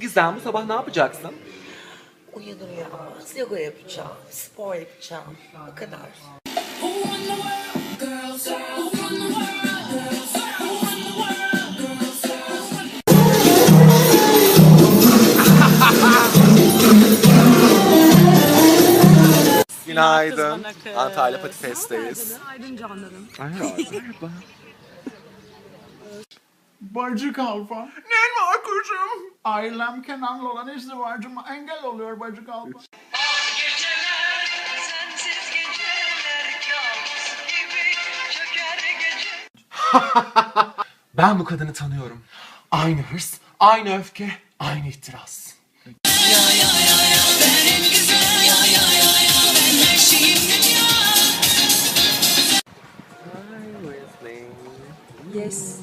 Gizem bu sabah ne yapacaksın? Uyanır uyanmaz yoga yapacağım, spor yapacağım. O kadar. Günaydın. Antalya Patifest'teyiz. Aydın canlarım. Merhaba. Bacı kalfa. Ne kuzum? Ailem Kenan'la olan izdivacıma engel oluyor bacı çöker gece. Ben bu kadını tanıyorum. Aynı hırs, aynı öfke, aynı ihtiras. Yes.